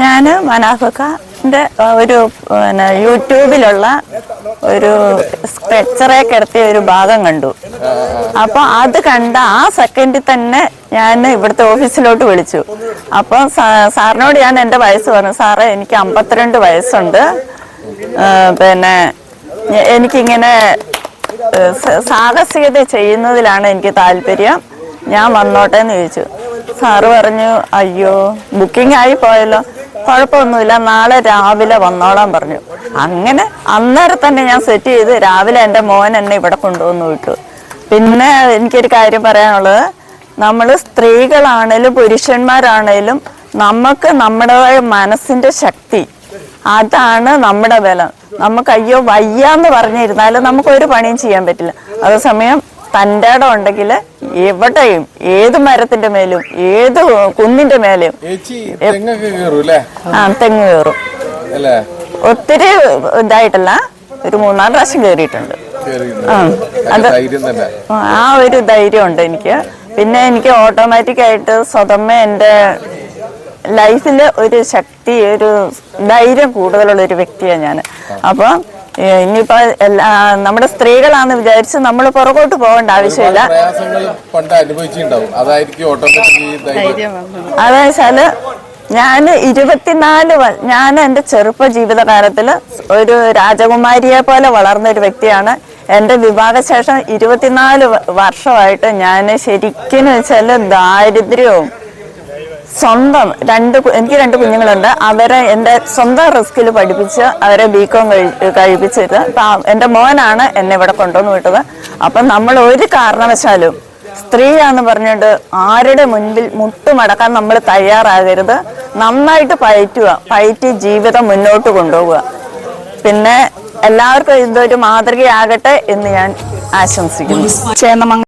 ഞാൻ മനാഫക്കാന്റെ ഒരു പിന്നെ യൂട്യൂബിലുള്ള ഒരു സ്ട്രെച്ചറെ കിടത്തിയ ഒരു ഭാഗം കണ്ടു. അപ്പൊ അത് കണ്ട ആ സെക്കൻഡിൽ തന്നെ ഞാൻ ഇവിടുത്തെ ഓഫീസിലോട്ട് വിളിച്ചു. അപ്പൊ സാറിനോട് ഞാൻ എന്റെ വയസ്സ് പറഞ്ഞു സാറേ എനിക്ക് അമ്പത്തിരണ്ട് വയസ്സുണ്ട്. പിന്നെ എനിക്കിങ്ങനെ സാഹസികത ചെയ്യുന്നതിലാണ് എനിക്ക് താല്പര്യം. ഞാൻ വന്നോട്ടെ എന്ന് ചോദിച്ചു. സാറ് പറഞ്ഞു അയ്യോ ബുക്കിംഗ് ആയി പോയല്ലോ. കുഴപ്പമൊന്നുമില്ല നാളെ രാവിലെ വന്നോളാൻ പറഞ്ഞു. അങ്ങനെ അന്നേരം തന്നെ ഞാൻ സെറ്റ് ചെയ്ത് രാവിലെ എന്റെ മോൻ എന്നെ ഇവിടെ കൊണ്ടുവന്നു വിട്ടു. പിന്നെ എനിക്കൊരു കാര്യം പറയാനുള്ളത് നമ്മൾ സ്ത്രീകളാണേലും പുരുഷന്മാരാണേലും നമുക്ക് നമ്മുടെ മനസ്സിന്റെ ശക്തി. അതാണ് നമ്മുടെ ബലം. നമുക്ക് അയ്യോ വയ്യാന്ന് പറഞ്ഞിരുന്നാലും നമുക്ക് ഒരു പണിയും ചെയ്യാൻ പറ്റില്ല. അതേസമയം തന്റെ ഇടം ഉണ്ടെങ്കിൽ എവിടെയും ഏത് മരത്തിന്റെ മേലും ഏത് കുന്നിന്റെ മേലും ആ തെങ്ങ് കയറും. ഒത്തിരി ഇതായിട്ടല്ല ഒരു മൂന്നാൽ പ്രാവശ്യം കയറിയിട്ടുണ്ട്. ആ, ഒരു ധൈര്യം ഉണ്ട് എനിക്ക്. പിന്നെ എനിക്ക് ഓട്ടോമാറ്റിക് ആയിട്ട് സ്വതമേ എന്റെ ലൈഫിൽ ഒരു ശക്തി ഒരു ധൈര്യം കൂടുതലുള്ള ഒരു വ്യക്തിയാണ് ഞാൻ അപ്പോൾ ഇനിയിപ്പോ എല്ലാ നമ്മുടെ സ്ത്രീകളാന്ന് വിചാരിച്ച് നമ്മൾ പുറകോട്ട് പോകേണ്ട ആവശ്യമില്ല. അതായത് പണ്ട് അനുഭവിച്ചിട്ടുണ്ടാവും. അതായിരിക്കും ഞാൻ ഇരുപത്തിനാല് ഞാൻ എന്റെ ചെറുപ്പ ജീവിതകാലത്തിൽ ഒരു രാജകുമാരിയെ പോലെ വളർന്ന ഒരു വ്യക്തിയാണ്. എന്റെ വിവാഹശേഷം ഇരുപത്തിനാല് വർഷമായിട്ട് ഞാൻ ശരിക്കും വെച്ചാൽ ദാരിദ്ര്യവും സ്വന്തം രണ്ട് എനിക്ക് രണ്ട് കുഞ്ഞുങ്ങളുണ്ട്. അവരെ എന്റെ സ്വന്തം റിസ്കിൽ പഠിപ്പിച്ച് അവരെ ബി കോം കഴിപ്പിച്ചത്. അപ്പം എന്റെ മോനാണ് എന്നെ ഇവിടെ കൊണ്ടുവന്ന് വിട്ടത്. അപ്പം നമ്മൾ ഒരു കാരണവശാലും സ്ത്രീയാന്ന് പറഞ്ഞുകൊണ്ട് ആരുടെ മുൻപിൽ മുട്ടുമടക്കാൻ നമ്മൾ തയ്യാറാകരുത്. നന്നായിട്ട് പയറ്റുക പയറ്റി ജീവിതം മുന്നോട്ട് കൊണ്ടുപോവുക. പിന്നെ എല്ലാവർക്കും ഇതൊരു മാതൃകയാകട്ടെ എന്ന് ഞാൻ ആശംസിക്കുന്നു.